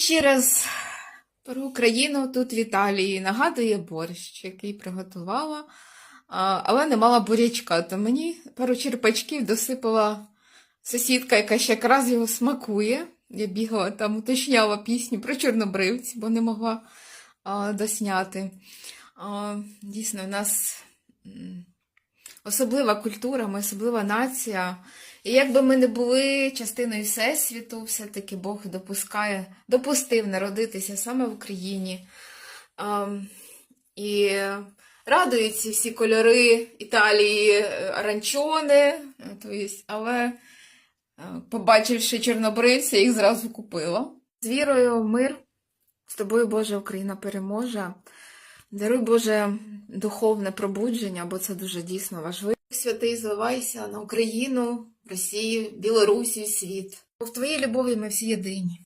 Ще раз про Україну тут в Італії нагадує борщ, який приготувала, але не мала бурячка, то мені пару черпачків досипала сусідка, яка ще якраз його смакує. Я бігала там, уточняла пісню про чорнобривці, бо не могла досняти. Дійсно, у нас особлива культура, ми особлива нація. І якби ми не були частиною Всесвіту, все-таки Бог допускає, допустив народитися саме в Україні. А, і радують ці всі кольори Італії, е, аранчони, е, але е, побачивши чорнобривця, їх зразу купила. З вірою в мир, з тобою, Боже, Україна переможе. Даруй, Боже, духовне пробудження, бо це дуже дійсно важливо. Святий, зливайся на Україну, Росію, Білорусі, світ. Бо в твоїй любові ми всі єдині.